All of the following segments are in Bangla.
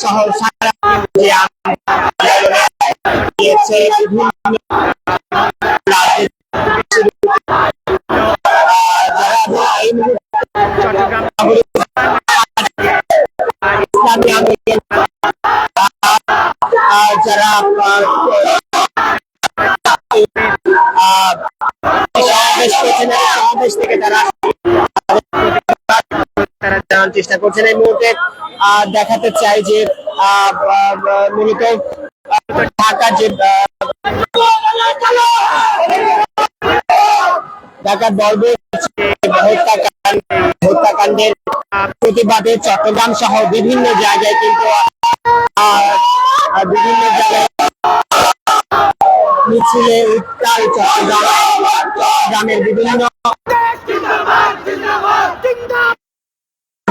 সহ সারা দিয়েছে। বিভিন্ন তারা চেষ্টা করছেন এই মুহূর্তে। দেখাতে চাই যে মূলত আহ, ঢাকা যে ঢাকার বর্ব হত্যাকাণ্ড হত্যাকাণ্ডের প্রতিবাদে চট্টগ্রাম সহ বিভিন্ন জায়গায় কিন্তু বিভিন্ন জায়গায় মিছিলে উত্তাল চট্টগ্রাম চট্টগ্রামের বিভিন্ন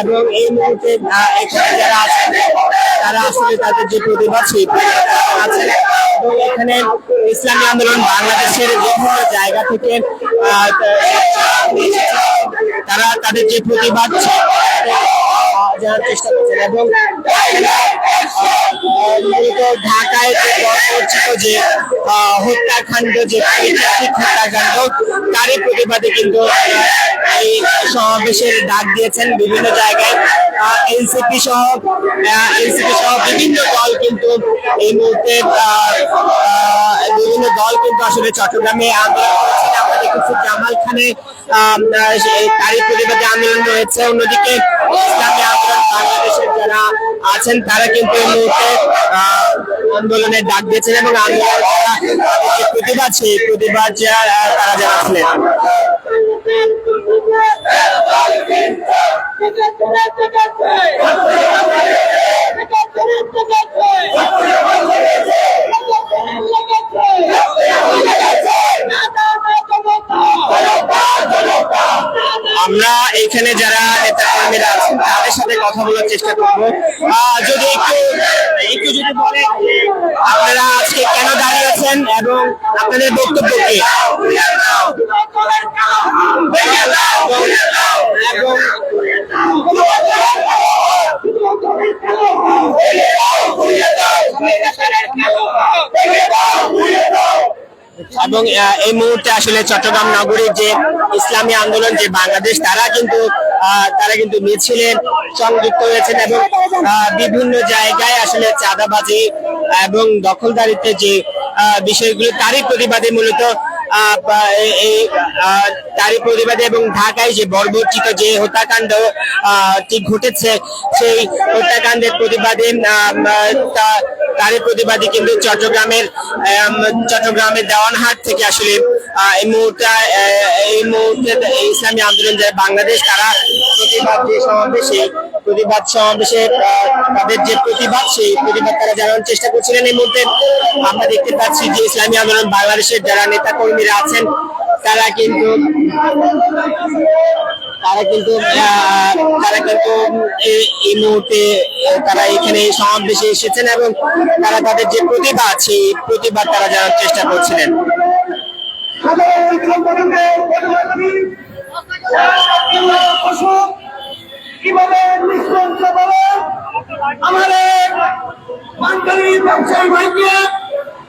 এবং এই মুহূর্তে এখানে যারা আছেন, তারা আসলে তাদের যে প্রতিবাদ সেই আছেন এবং এখানে ইসলামী আন্দোলন বাংলাদেশের বিভিন্ন জায়গা থেকে তারা তাদের যে প্রতিবাদ জানার চেষ্টা করছেন। এবং মূলত ঢাকায় যে বর্বরচিত যে হত্যাকাণ্ড যে হত্যাকাণ্ড, তারই প্রতিবাদে কিন্তু এই সমাবেশের ডাক দিয়েছেন বিভিন্ন জায়গায় এনসিপি সহ এনসিপি সহ বিভিন্ন দল কিন্তু এই মুহূর্তে বিভিন্ন দল কিন্তু আসলে চট্টগ্রামে আন্দোলন করছেন আমরা দেখেছি জামাল খানে তারই প্রতিবাদে আন্দোলন রয়েছে। অন্যদিকে ইসলামী আন্দোলন, বাংলাদেশের যারা আছেন, তারা কিন্তু এই মুহূর্তে আন্দোলনের ডাক দিয়েছেন এবং আন্দোলন তারা প্রতিবাদ, সেই প্রতিবাদ তারা জানাচ্ছিলেন। আমরা এখানে যারা নেতা কর্মীরা আছেন তাদের সাথে কথা বলার চেষ্টা করব। যদি একটু একটু যদি বলেন আপনারা আজকে কেন দাঁড়িয়ে আছেন এবং আপনাদের বক্তব্য কি? এবং এবং এই মুহূর্তে আসলে চট্টগ্রাম নগরীর যে ইসলামী আন্দোলন, যে বাংলাদেশ, তারা কিন্তু তারা কিন্তু মিছিলে সংযুক্ত হয়েছেন এবং বিভিন্ন জায়গায় আসলে চাঁদাবাজি এবং দখলদারিত্বের যে বিষয়গুলো, তারই প্রতিবাদে মূলত তারই প্রতিবাদে এবং ঢাকায় যে বর্বরচিত যে হত্যাকাণ্ড ঘটেছে, সেই হত্যাকাণ্ডের প্রতিবাদে তারই প্রতিবাদে কিন্তু চট্টগ্রামের চট্টগ্রামের দেওয়ানহাট থেকে আসলে এই মুহূর্তে এই মুহূর্তে ইসলামী আন্দোলন যে বাংলাদেশ, তারা প্রতিবাদ যে সমাবেশে প্রতিবাদ সমাবেশে তাদের যে প্রতিবাদ, সেই প্রতিবাদ তারা জানানোর চেষ্টা করছিলেন। এই মুহূর্তে আমরা দেখতে পাচ্ছি যে ইসলামী আন্দোলন বাংলাদেশের যারা নেতা কর্মীরা আছেন, তারা কিন্তু তারা কিন্তু তারা কিন্তু এই- এই মুহূর্তে তারা এখানে সমাবেশে এসেছেন এবং তারা তাদের যে প্রতিবাদ সেই প্রতিভা তারা জানার চেষ্টা করছিলেন। আমাদের বাঙালি ব্যবসায়ী ভাইকে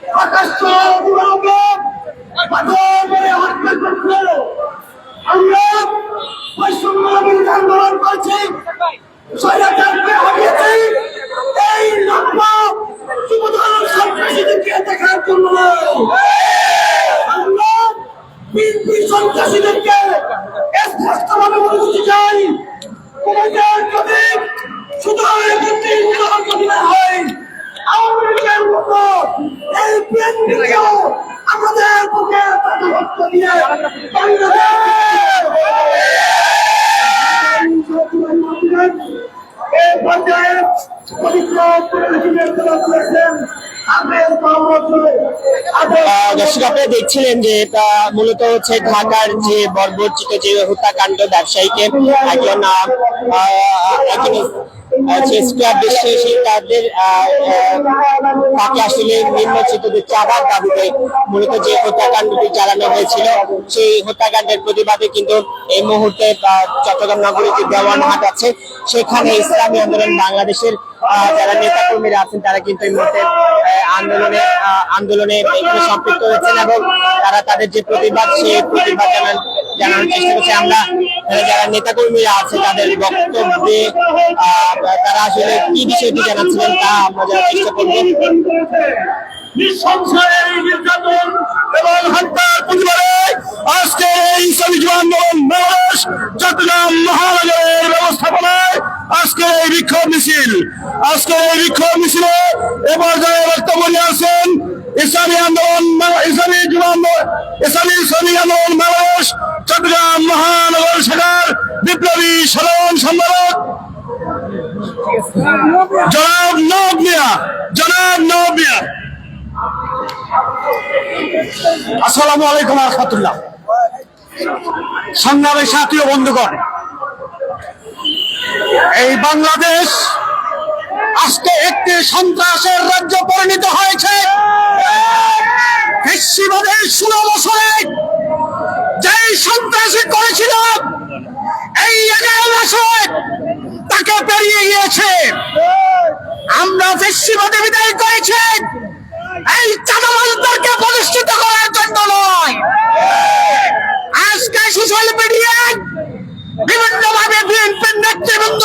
প্রকাশ্য আমরা পশ্চিমবঙ্গ আন্দোলন করছি স্বৈরাচারকে হারিয়েছি। এই লক্ষ্য যুবদল সন্ত্রাসীদেরকে দেখার জন্য আমরা সন্ত্রাসীদের দর্শক, আপনারা দেখছিলেন যে এটা মূলত হচ্ছে ঢাকার যে বর্বরচিত যে হত্যাকাণ্ড ব্যবসায়ীকে একজন মূলত যে হত্যাকাণ্ডটি চালানো হয়েছিল, সেই হত্যাকাণ্ডের প্রতিবাদে কিন্তু এই মুহূর্তে চট্টগ্রাম নগরীর যে দেওয়ান হাট আছে, সেখানে ইসলামী আন্দোলন বাংলাদেশের যারা নেতা কর্মীরা আছেন, তারা কিন্তু এই মুহূর্তে আন্দোলনে আন্দোলনে সম্পৃক্ত হয়েছেন এবং তারা তাদের যে প্রতিবাদ, সেই প্রতিবাদ জানান, জানানোর চেষ্টা করছে। আমরা যারা নেতা কর্মীরা আছে, তাদের বক্তব্যে তারা আসলে কি বিষয়টি জানাচ্ছিলেন, তা আমরা জানার চেষ্টা করব। আজকে এই জুয়ান আন্দোলন বাংলাদেশ চট্টগ্রাম মহানগরের ব্যবস্থাপনায় আজকে এই বিক্ষোভ মিছিল, আজকে এই বিক্ষোভ মিছিলে এ পর্যায়ে বক্তব্য নিয়ে আসেন ইসলামী আন্দোলন, ইসলামী ইসলামী শ্রমিক আন্দোলন, বাংলাদেশ, চট্টগ্রাম মহানগর শাখার বিপ্লবী সাধারণ সম্পাদক জনাব নব মিয়া, জনাব নব মিয়া। আসসালামু আলাইকুম রহমতুল্লাহ। সংগ্রামের সাথী বন্ধুগণ এই বাংলাদেশ আজকে একটি সন্ত্রাসের রাজ্য পরিণত হয়েছে। কৃষিবাদের ষোলো বছরে যেই সন্ত্রাসী করেছিল, এই এগারো বছর তাকে পেরিয়ে গিয়েছে। আমরা কৃষিবাদে বিদায় করেছি। এই চাঁদাবাজদেরকে প্রতিষ্ঠিত করার জন্য নয়। আজকে সোশ্যাল মিডিয়ায় বিভিন্ন ভাবে বিএনপির নেতৃবৃন্দ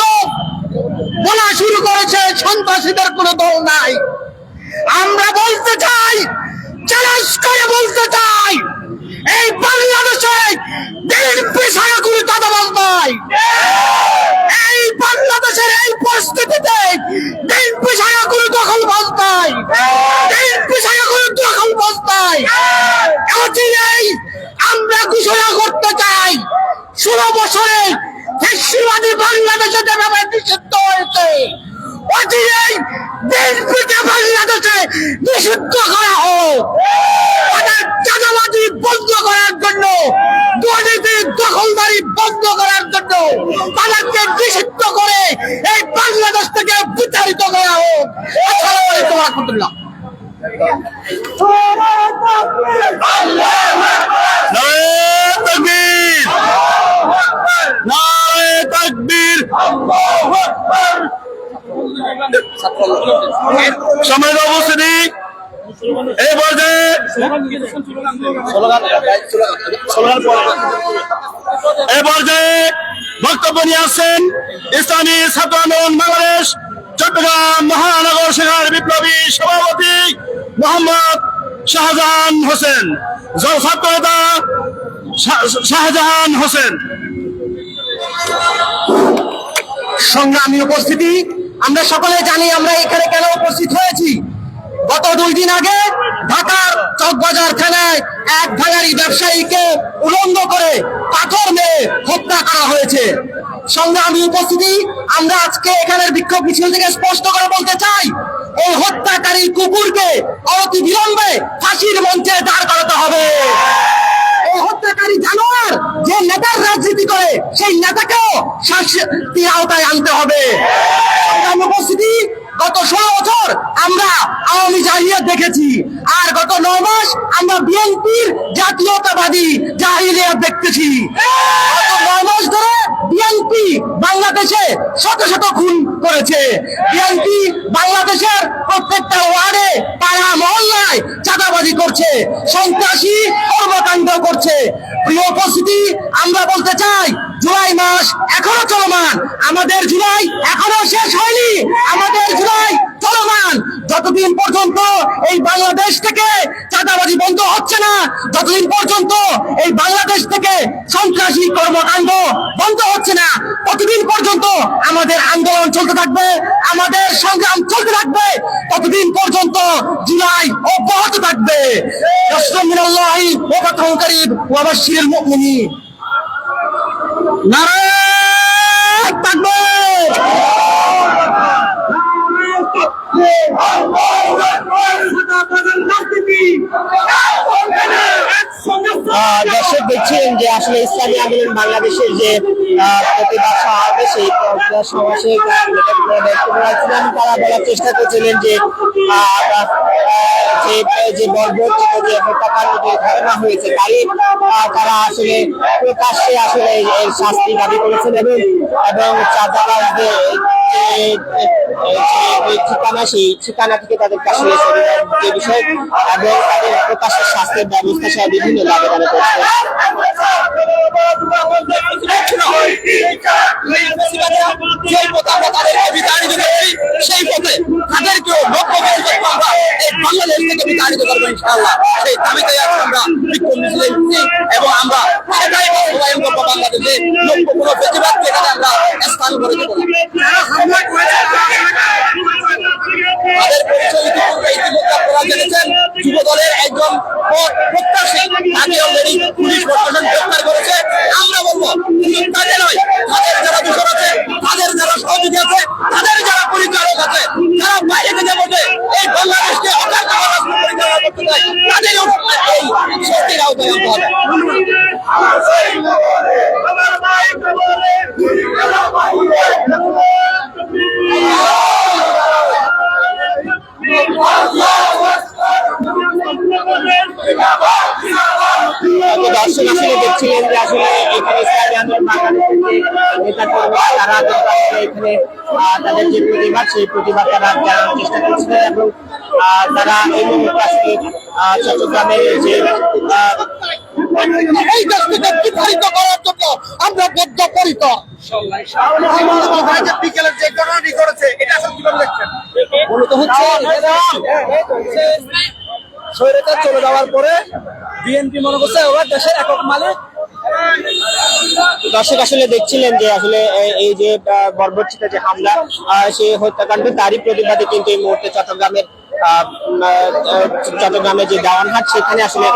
বলা শুরু করেছে, সন্ত্রাসীদের কোনো দল নাই। আমরা বলতে চাই চ্যালেঞ্জ করে বলতে চাই, এই বাংলাদেশে বিএনপি ছাড়া কোনো চাঁদাবাজ নাই। এই বাংলাদেশের এই পরিস্থিতিতে বিএনপি ছাড়া কোনো দখলবাজ নাই। বিএনপি ছাড়া কোনো দখলবাজ নাই। অচিরেই আমরা ঘোষণা করতে চাই ষোলো বছরে ফেসিবাদী বাংলাদেশে যেভাবে নিষিদ্ধ হয়েছে অচিরেই বিএনপিকে বাংলাদেশে নিষিদ্ধ করা হোক। তাদের চাঁদাবাজি বন্ধ করার জন্য দখলদারি বন্ধ করার জন্য তাদেরকে নিষিদ্ধ করে এই বাংলাদেশ থেকে বিতাড়িত করা হোক। আসসালামু আলাইকুম রহমতুল্লাহ। তাকবীর সময় অবস্থিতি এই পর্যায়ে এ পর্যায়ে বক্তব্য নিয়ে আসছেন ইসলামী ছাত্র আন্দোলন বাংলাদেশ চট্টগ্রাম মহানগর শাখার বিপ্লবী সভাপতি মোহাম্মদ শাহজাহান হোসেন। ছাত্র নেতা শাহজাহান হোসেন। সংগ্রামী উপস্থিতি, আমরা সকলে জানি আমরা এখানে কেন উপস্থিত হয়েছি। গত দুই দিন আগে ঢাকার চকবাজার থানায় এক ভাঙারি ব্যবসায়ীকে উলঙ্গ করে পাথর মেরে হত্যা করা হয়েছে। সংগ্রামী উপস্থিতি, আমরা আজকে এখানের বিক্ষোভ মিছিল থেকে স্পষ্ট করে বলতে চাই, এই হত্যাকারী কুকুরকে অতি বিলম্বে ফাঁসির মঞ্চে দাঁড় করাতে হবে। হত্যাকারী জানোয়ার যে নেতার রাজনীতি করে, সেই নেতাকেও শাস্তির আওতায় আনতে হবে। উপস্থিতি, গত ষোলো বছর আমরা আওয়ামী জাহিলিয়াত দেখেছি, আর গত ন মাস আমরা বিএনপির জাতীয়তাবাদী জাহিলিয়াত দেখতেছি। গত মাস ধরে বিএনপি বাংলাদেশে শত শত খুন করেছে। বিএনপি বাংলাদেশের প্রত্যেকটা ওয়ার্ডে পাড়া মহল্লায় চাঁদাবাজি করছে, সন্ত্রাসী কর্মকাণ্ড করছে। প্রিয় উপস্থিতি, আমরা বলতে চাই, জুলাই মাস এখনও চলমান। আমাদের জুলাই এখনও শেষ হয়নি। আমাদের জুলাই চলমান। যতদিন পর্যন্ত এই বাংলাদেশ থেকে চাঁদাবাজি বন্ধ হচ্ছে না, যতদিন পর্যন্ত এই বাংলাদেশ থেকে সন্ত্রাসী কর্মকাণ্ড বন্ধ হচ্ছে না। ততদিন পর্যন্ত আমাদের আন্দোলন চলতে থাকবে, আমাদের সংগ্রাম চলতে থাকবে ততদিন পর্যন্ত জুলাই অব্যাহত থাকবে? রাষ্ট্রমিনাল্লাহি দর্শক দেখছিলেন যে আসলে ইসলামী আন্দোলন বাংলাদেশের যে প্রতিবাদ সমাবেশ এই সমাবেশে তারা বলার চেষ্টা করছিলেন যে যে বর্বরচিত যে ঘটনা হয়েছে আহ, তারা আসলে প্রকাশ্যে আসলে শাস্তি দাবি করেছেন এবং এবং চাঁদাবাজদের ঠিকানা সেই ঠিকানা থেকে তাদের আসলে যে বিষয় এবং তাদের প্রকাশ্যে স্বাস্থ্যের ব্যবস্থা সহ বিভিন্ন দাবি দাবি করছে। সেই পথে আমরা তাদেরকে বিতাড়িত করছি সেই পথে তাদেরকেও লক্ষ্য আমরা এই বাংলাদেশ থেকে বিতাড়িত করব ইনশাআল্লাহ। সেই দাবিতে আজকে আমরা বিক্ষোভ মিছিলে এবং আমরা সেটাই বাস্তবায়ন করব বাংলাদেশে লক্ষ্য কোনো প্রতিবাদকে এখানে আমরা স্থান করে দেবো। তাদের পরিচয় ইতিপূর্বে ইতিমধ্যে আপনারা জেনেছেন যুব দলের একজন প্রত্যাশী, তাকে অলরেডি পুলিশ প্রশাসন গ্রেফতার করেছে। আমরা বলব তাদের নয়, তাদের যারা দোষর আছে, তাদের যারা সহযোগী আছে, তাদের যারা পরিচালক আছে যারা বাইরে থেকে বলবে এই বাংলাদেশকে অকাল তাদেরও এই শক্তির আওতায় আনতে হবে তো দর্শক আসলে দেখছিলেন যে আসলে এখানে ইসলামী আন্দোলন বাংলাদেশের যে নেতা কর্মী তারা কিন্তু আসলে এখানে আহ, তাদের যে প্রতিবাদ সেই প্রতিবাদ তারা জানানোর চেষ্টা করছিলেন এবং তারা এই মুহূর্তে চট্টগ্রামের যে এই দেশ থেকে করার জন্য আমরা বদ্ধপরিকর বিকেলের যে ঘটনাটি করেছে এটা আসলে কীভাবে দেখছেন? মূলত হচ্ছে চলে যাওয়ার পরে বিএনপি মনে করছে ওরা দেশের একক মালিক দর্শক আসলে দেখছিলেন যে আসলে এই যে বর্বরচিত যে হামলা সেই হত্যাকাণ্ড, তারই প্রতিবাদে কিন্তু এই মুহূর্তে চট্টগ্রামের চট্টগ্রামের যে দেওয়ানহাট, সেখানে আসলে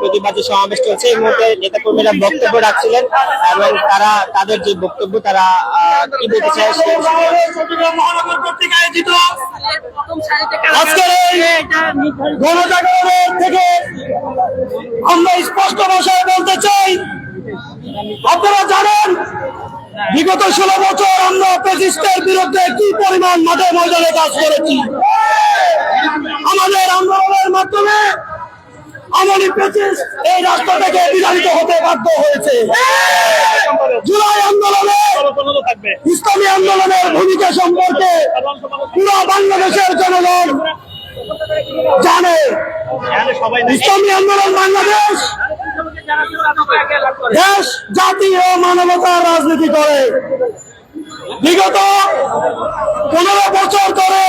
প্রতিবাদী সমাবেশ চলছে। এই মুহূর্তে নেতাকর্মীরা বক্তব্য রাখছিলেন এবং তারা, তাদের যে বক্তব্য, তারা কি বলতে চায় সে থেকে আমরা স্পষ্ট ভাষায় বলতে চাই আপনারা জানেন, বিগত ষোলো বছর আমরা প্রেসিস্টের বিরুদ্ধে কি পরিমাণ মাঠে ময়দানে কাজ করেছি? আমাদের আন্দোলনের মাধ্যমে প্রেসিস্ট এই রাস্তা থেকে হতে বাধ্য হয়েছে। জুলাই আন্দোলনে ইসলামী আন্দোলনের ভূমিকা সম্পর্কে পুরো বাংলাদেশের জনগণ জানে। ইসলামী আন্দোলন বাংলাদেশ দেশ জাতি ও মানবতার রাজনীতি করে। বিগত পনেরো বছর ধরে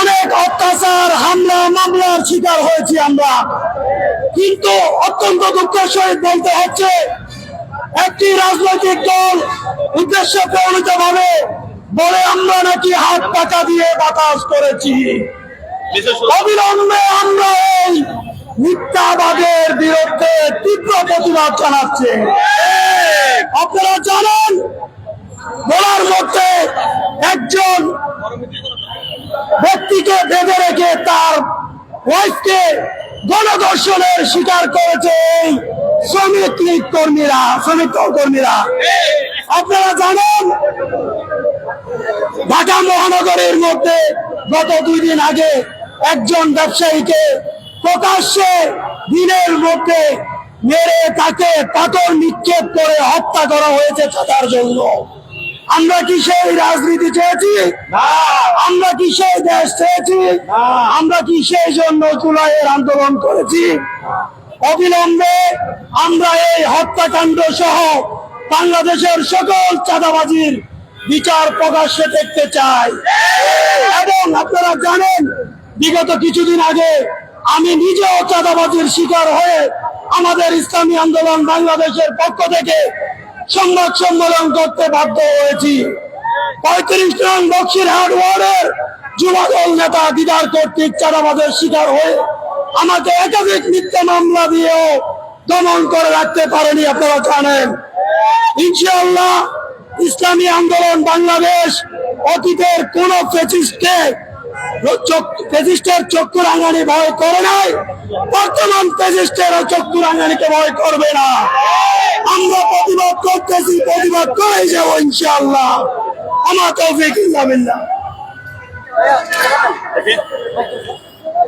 অনেক অত্যাচার হামলা মামলার শিকার হয়েছি আমরা। কিন্তু অত্যন্ত দুঃখের সহিত বলতে হচ্ছে একটি রাজনৈতিক দল উদ্দেশ্য প্রণীত ভাবে বলে আমরা নাকি হাত পাকা দিয়ে বাতাস করেছি। অবিলম্বে আমরা এই মিথ্যাবাদের বিরুদ্ধে তীব্র প্রতিবাদ জানাচ্ছি। আপনারা জানেন, বলার মধ্যে একজন ব্যক্তিকে বেঁধে রেখে তার ওয়াইফকে গণধর্ষণের শিকার করেছে এই শ্রমিক লীগ কর্মীরা, শ্রমিক কর্মীরা। আপনারা জানেন, ঢাকা মহানগরের মধ্যে গত দুই দিন আগে একজন ব্যবসায়ীকে প্রকাশ্যে দিনের মধ্যে মেরে তাকে পাথর নিক্ষেপ করে হত্যা করা হয়েছে থাকার জন্য। আমরা কি সেই রাজনীতি চেয়েছি? আমরা কি সেই দেশ চেয়েছি? আমরা কি সেই জন্য জুলাইয়ের আন্দোলন করেছি? অবিলম্বে আমরা এই হত্যাকাণ্ড সহ বাংলাদেশের সকল চাঁদাবাজির বিচার প্রকাশ্যে দেখতে চাই। এবং আপনারা জানেন বিগত কিছুদিন আগে আমি নিজেও চাঁদাবাজির শিকার হয়ে আমাদের ইসলামী আন্দোলন বাংলাদেশের পক্ষ থেকে সংবাদ সম্মেলন করতে বাধ্য হয়েছি। পঁয়ত্রিশ নং বক্সিরহাট ওয়ার্ডের যুবদল নেতা দিদার কর্তৃক চাঁদাবাজের শিকার হয়ে আমাকে একাধিক মিথ্যা মামলা দিয়েও দমন করে রাখতে পারেনি আপনারা জানেন। ইনশাআল্লাহ ইসলামী আন্দোলন বাংলাদেশ অতীতের কোন ফেসিস্টকে ফেসিস্টের চক্ষু রাঙানি ভয় করে নাই। বর্তমান ফেসিস্টের চক্ষু রাঙানিকে ভয় করবে না। আমরা প্রতিবাদ করতেছি, প্রতিবাদ করে যাব ইনশাআল্লাহ। আমার তৌফিক ইল্লা বিল্লাহ। সম্মানিত উপস্থিতি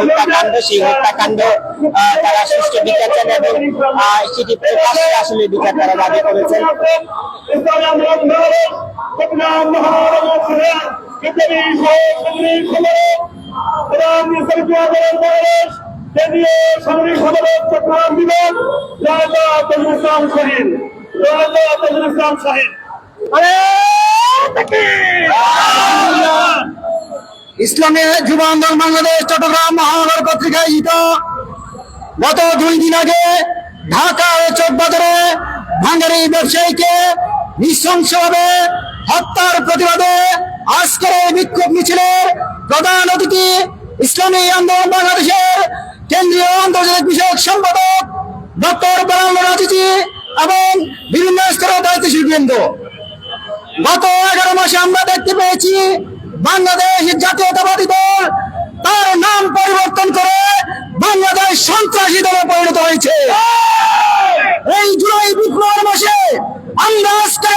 হত্যাকাণ্ড, সেই হত্যাকাণ্ড তারা সুষ্ঠু বিচার চান এবং সেটি প্রকাশ্যে আসলে বিচার তারা দাবি করেছেন। সামরিক সম্মেলন চট্টগ্রাম বিভাগ রাজা তজুল ইসলাম শাহিন রাজা তজুল ইসলাম ইসলামী যুব আন্দোলন বাংলাদেশ, চট্টগ্রাম মহানগর আয়োজিত। গত দুই দিন আগে ঢাকা ও চকবাজারে ভাঙ্গারি ব্যবসায়ীকে নৃশংসভাবে হত্যার প্রতিবাদে আজকের এই বিক্ষোভ মিছিলের প্রধান অতিথি ইসলামী আন্দোলন বাংলাদেশের কেন্দ্রীয় আন্তর্জাতিক বিষয়ক সম্পাদক ডক্টর বেলাল রাজিজি এবং বিভিন্ন স্তরের দায়িত্বশীল বৃন্দ। গত এগারো মাসে আমরা দেখতে পেয়েছি বাংলাদেশ জাতীয়তাবাদী দল তার নাম পরিবর্তন করে বাংলাদেশ সন্ত্রাসী দলে পরিণত হয়েছে। এই জুলাই বিপ্লবের মাসে আমরা আজকে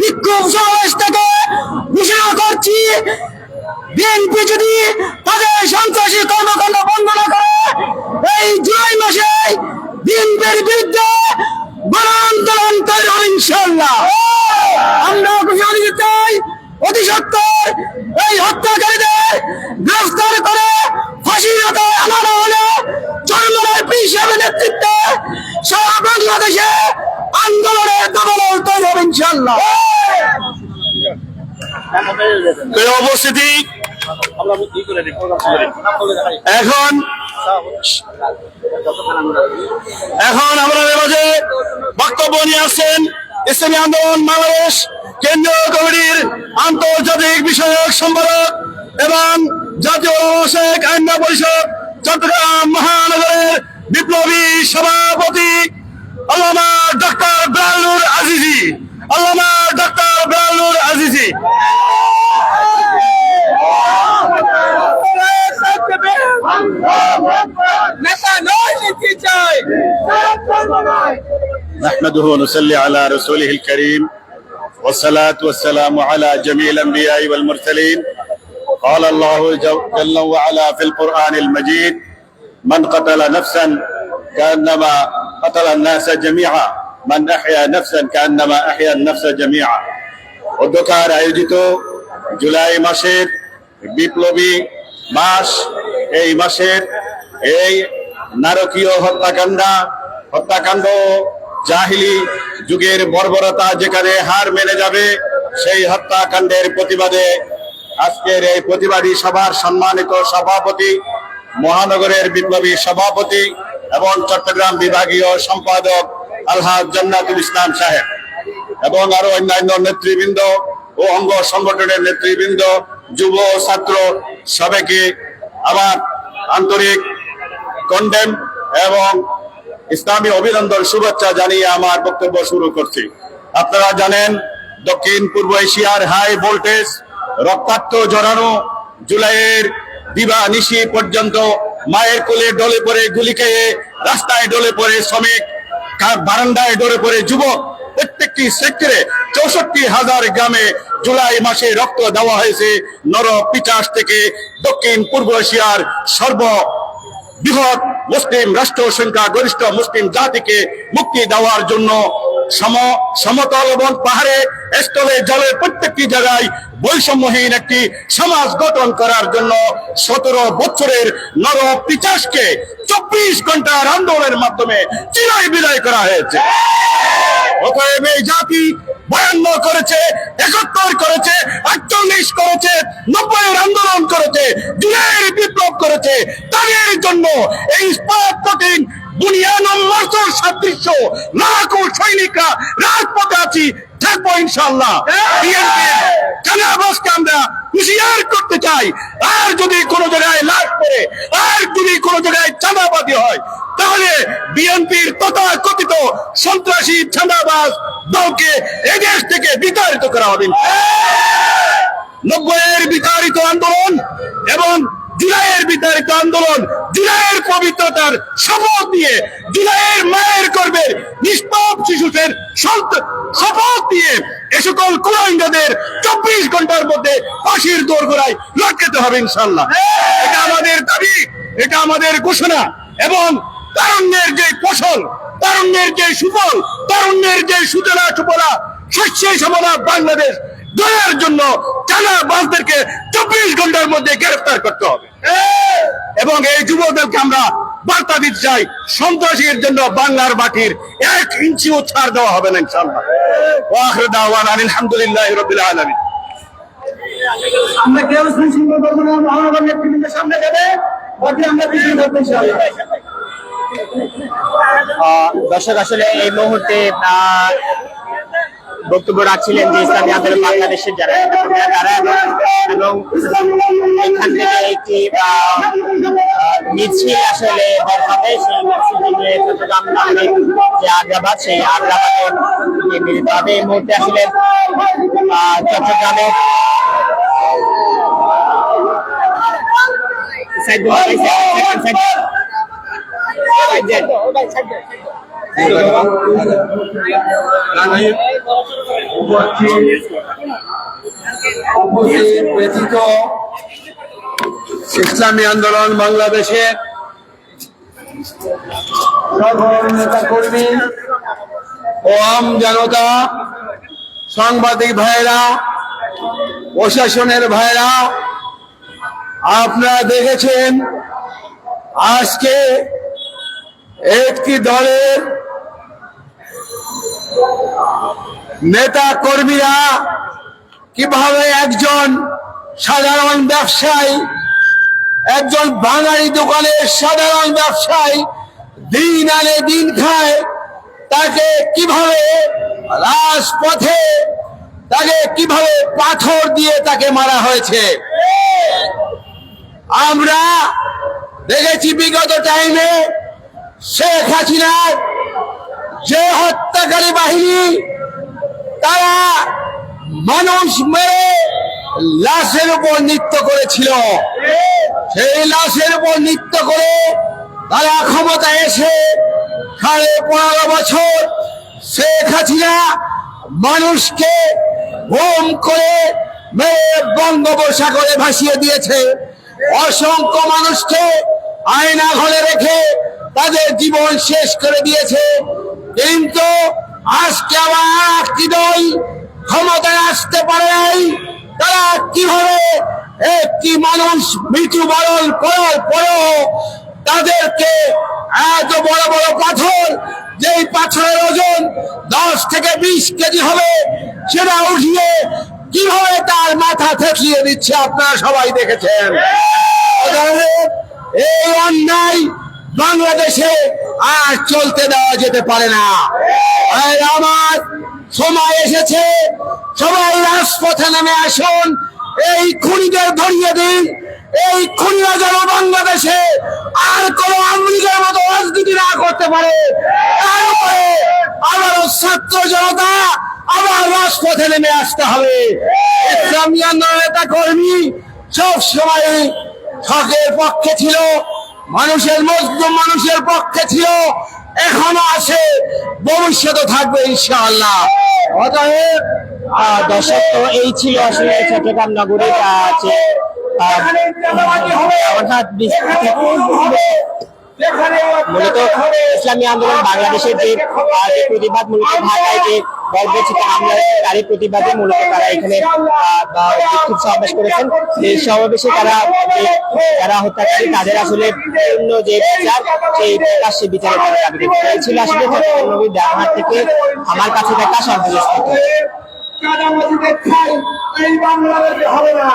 বিক্ষোভ সমাবেশ থেকে ঘোষণা করছি, বিএনপি যদি তাদের সন্ত্রাসী কর্মকাণ্ড বন্ধ না করে, এই জুলাই মাসে বিএনপির বিরুদ্ধে গণ আন্দোলন তৈরি হবে ইনশাল্লাহ আমরা ঘোষণা দিতে চাই অতি সত্তর এই হত্যাকারীদের গ্রেফতার করে ফাঁসির আওতায় আনানো হলে চরমনের হিসাবে নেতৃত্বে সারা বাংলাদেশে আন্দোলনের দমন তৈরি হবে ইনশাল্লাহ উপস্থিতি এখন এখন আমাদের মাঝে বক্তব্য নিয়ে আসছেন ইসলামী আন্দোলন বাংলাদেশ কেন্দ্রীয় কমিটির আন্তর্জাতিক বিষয়ক সম্পাদক এবং জাতীয় শেখ আইন পরিষদ চট্টগ্রাম মহানগরের বিপ্লবী সভাপতি আল্লামা ডক্টর বেলালুর আজিজি। আল্লামা ডক্টর বেলালুর আজিজি। نحمده ونصلي على رسوله الكريم والصلاة والسلام على جميع الأنبياء والمرسلين قال الله جو- جل وعلا في القرآن المجيد من قتل نفسا كأنما قتل الناس جميعا من أحيا نفسا كأنما أحيا النفس جميعا অধ্যকার আয়োজিত জুলাই মাসের বিপ্লবী মাস এই মাসের এই নারকীয় হত্যাকাণ্ড হত্যাকাণ্ড জাহিলি যুগের বর্বরতা যেখানে হার মেনে যাবে, সেই হত্যাকাণ্ডের প্রতিবাদে আজকের এই প্রতিবাদী সভার সম্মানিত সভাপতি, মহানগরের বিপ্লবী সভাপতি এবং চট্টগ্রাম বিভাগীয় সম্পাদক আলহাজ জান্নাতুল ইসলাম সাহেব এবং আরও অন্যান্য নেতৃবৃন্দ ও অঙ্গ সংগঠনের নেতৃবৃন্দ, যুব, ছাত্র সবাইকে আমার আন্তরিক কন্ডেম এবং ইসলামী অভিনন্দন শুভেচ্ছা জানিয়ে আমার বক্তব্য শুরু করছি। আপনারা জানেন, দক্ষিণ পূর্ব এশিয়ার হাই ভোল্টেজ, রক্তাক্ত জড়ানো জুলাইয়ের দিবা নিশি পর্যন্ত মায়ের কোলে ডলে পড়ে গুলি খেয়ে রাস্তায় ডলে পড়ে শ্রমিক বারান্দায় ডলে পড়ে যুবক। প্রত্যেকটি সেক্টরে চৌষট্টি হাজার গ্রামে জুলাই মাসে রক্ত দেওয়া হয়েছে নর পিচাস থেকে দক্ষিণ পূর্ব এশিয়ার সর্ব বৃহৎ মুসলিম রাষ্ট্র সংখ্যা গরিষ্ঠ মুসলিম জাতিকে মুক্তি দেওয়ার জন্য সম সমতল এবং পাহাড়ে, স্থলে জলের প্রত্যেকটি জায়গায় বৈষম্যহীন একটি সমাজ গঠন করার জন্য সতেরো বছরের নর পিচাসকে চব্বিশ ঘণ্টার আন্দোলনের মাধ্যমে চিরাই বিদায় করা হয়েছে। অতএব এই জাতি বয়ান্ন করেছে, একাত্তর করেছে, আটচল্লিশ করেছে, নব্বইয়ের আন্দোলন করেছে, জুলাইয়ের বিপ্লব করেছে, তাদের জন্য এই স্পট বুনিয়ান মার্সল সাদৃশ্য। লাখো সৈনিকরা রাজপথে আছি, থাকব ইনশাল্লাহ কানাবাসকে আমরা হুঁশিয়ার করতে চাই। আর যদি কোনো জায়গায় লাশ পড়ে, আর যদি কোনো জায়গায় চাঁদাবাদী হয়, তাহলে বিএনপির তথাকথিত সন্ত্রাসী চাঁদাবাজ দলকে এদেশ থেকে বিতাড়িত করা হবে। নব্বইয়ের বিতাড়িত আন্দোলন এবং জুলাইয়ের বিতাড়িত আন্দোলন, জুলাইয়ের পবিত্রতার শপথ দিয়ে জুলাইয়ের মায়ের গর্বের নিষ্পাপ শিশুদের শপথ দিয়ে এ সকল কুলাঙ্গাদের চব্বিশ ঘণ্টার মধ্যে ফাঁসির দোরগোড়ায় লটকাতে হবে ইনশাল্লাহ এটা আমাদের দাবি, এটা আমাদের ঘোষণা এবং তারুণ্যের যে ফসল তারুণ্যের যে সুফল, তারুণ্যের যে সুতলা সুফলা শস্যে সমলা বাংলাদেশ, দয়ার জন্য চালা বাসদেরকে চব্বিশ ঘণ্টার মধ্যে গ্রেফতার করতে হবে। এবং এই যুবকদেরকে আমরা বার্তা দিতে চাই সন্ত্রাসীর জন্য বাংলার মাটির এক ইঞ্চিও ছাড় দেওয়া হবে না ইনশাল্লাহ আলহামদুলিল্লাহ রবিল আলমিন আমরা কেউ সুশৃঙ্খল করব না মহানগর নেতৃবৃন্দের সামনে দেবে বাকি আমরা পিছিয়ে থাকব ইনশাআল্লাহ। আহ, দর্শক আসলে এই মুহূর্তে বক্তব্য রাখছিলেন যে ইসলামী আন্দোলন বাংলাদেশের যারা এবং- এখান থেকে একটি মিছিল আসলে বের হবে সেই চট্টগ্রাম যে আগ্রাবাদ সেই আগ্রাবাদে মিলিত হবে এই মুহূর্তে আসলে চট্টগ্রামে সাইড সাইড, সাইড, সাইড। ব্যতীত ইসলামী আন্দোলন বাংলাদেশে নেতা ও আম জনতা, সাংবাদিক ভাইরা, প্রশাসনের ভাইরা, আপনারা দেখেছেন আজকে একটি দলের নেতা কর্মীরা কীভাবে একজন সাধারণ ব্যবসায়ী, একজন বাঙালি দোকানের সাধারণ ব্যবসায়ী দিন আনে দিন খায়, তাকে কীভাবে রাজপথে, তাকে কীভাবে পাথর দিয়ে তাকে মারা হয়েছে? আমরা দেখেছি বিগত টাইমে শেখ হাসিনার যে হত্যাকারী বাহিনী তারা মানুষ মেরে লাশের উপর নৃত্য করেছিল। সেই লাশের উপর নৃত্য করে তারা ক্ষমতা এসে সাড়ে পনেরো বছর শেখ হাসিনা মানুষকে ঘুম করে মেরে বঙ্গোপসাগরে ভাসিয়ে দিয়েছে। অসংখ্য মানুষকে আয়না ঘরে রেখে তাদের জীবন শেষ করে দিয়েছে। কিন্তু আজকে আবার দল ক্ষমতায় আসতে পারে নাই তারা কীভাবে একটি মানুষ মৃত্যু বরণ করার পরেও তাদেরকে এত বড় বড় পাথর, যেই পাথরের ওজন দশ থেকে বিশ কেজি হবে, সেটা উঠিয়ে কীভাবে তার মাথা থেতলিয়ে দিচ্ছে আপনারা সবাই দেখেছেন? এই অন্যায় বাংলাদেশে আর চলতে দেওয়া যেতে পারে না। আর আমার সময় এসেছে। সবাই রাজপথে নেমে আসুন। এই খুনিদের ধরিয়ে দিন। এই খুনিরা যেন বাংলাদেশে আর কোন আমেরিকার মতো রাজনীতি না করতে পারে। তারপরে আবারও ছাত্র জনতা আবার রাজপথে নেমে আসতে হবে। ইসলামী আন্দোলন নেতা কর্মী সব সময় হকের পক্ষে ছিল। মানুষের মজলুম মানুষের পক্ষে ছিল এখনও আছে ভবিষ্যতে থাকবে ইনশাআল্লাহ। অতএব দর্শক তো এই ছিল আসলে চট্টগ্রাম নগরীর আহ, অর্থাৎ মূলত ইসলামী আন্দোলন বাংলাদেশের যে প্রতিবাদ মূলত ঢাকায় যে বর্বচিত হামলাকারী প্রতিবাদে মূলত তারা এখানে বিক্ষোভ সমাবেশ করেছেন। এই সমাবেশে তারা যারা হত্যাকারী তাদের আসলে অন্য যে বিচার সেই প্রকাশ্যে বিচারের তারা দাবি এই ছিল আসলে চট্টগ্রাম নগরীর থেকে আমার কাছে দেখা সর্বশেষ। এই বাংলাদেশে হবে না।